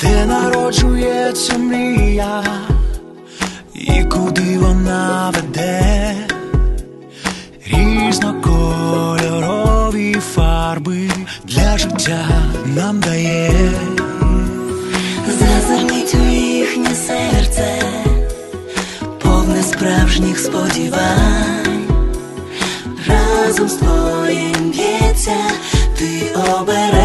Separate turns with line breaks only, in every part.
Де народжується мрія, і куди вона веде? Різнокольорові фарби для життя нам дає.
Зазирніть у їхнє серце, повне справжніх сподівань, разом з твоїм б'ється, ти обираєш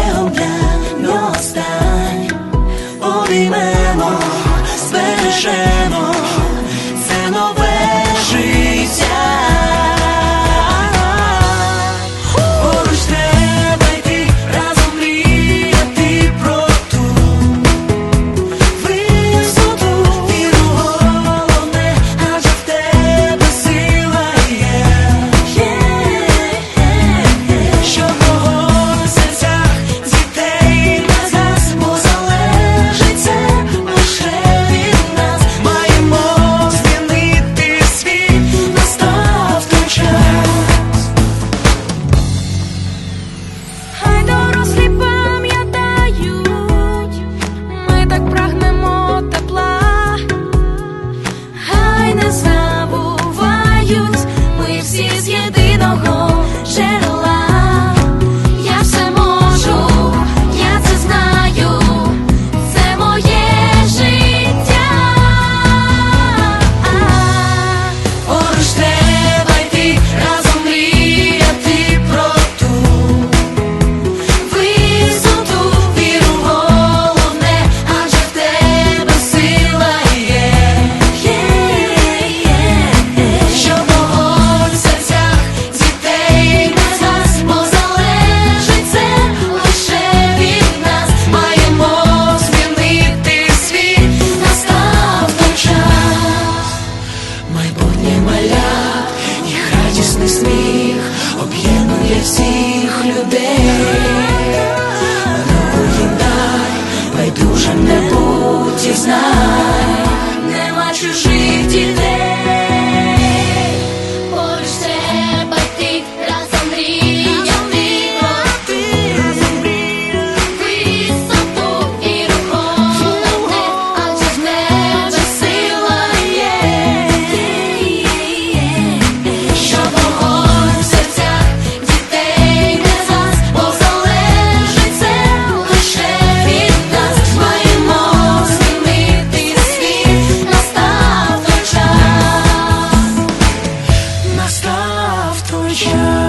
torture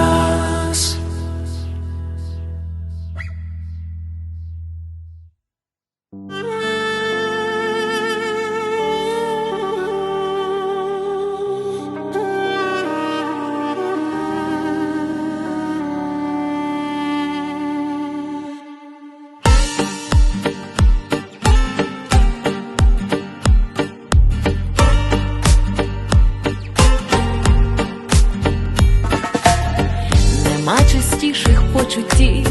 почутті,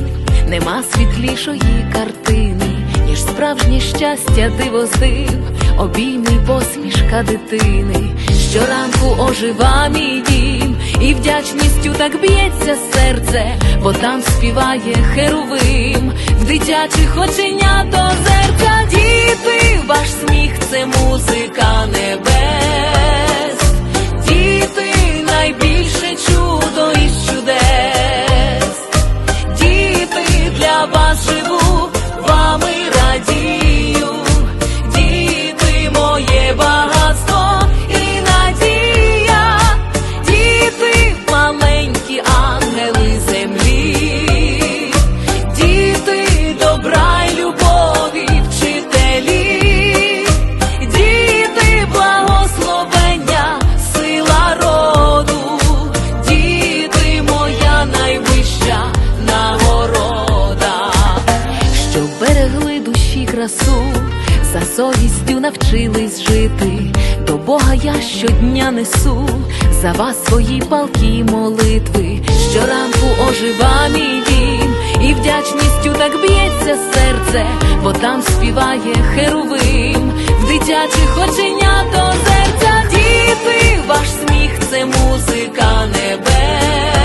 нема
світлішої картини, ніж справжнє щастя, диво здив, обійми посмішка дитини. Щоранку ожива мій дім, і вдячністю так б'ється серце, бо там співає херовим, в дитячих оченята зеркалі. красу, за совістю навчились жити, до Бога я щодня несу, за вас свої палки молитви, щоранку ожива мій дім, і вдячністю так б'ється серце, бо там співає херовим, в дитячих до серця, діти, ваш сміх це музика небес.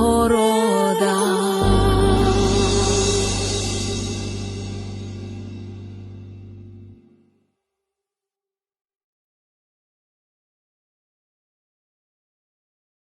oro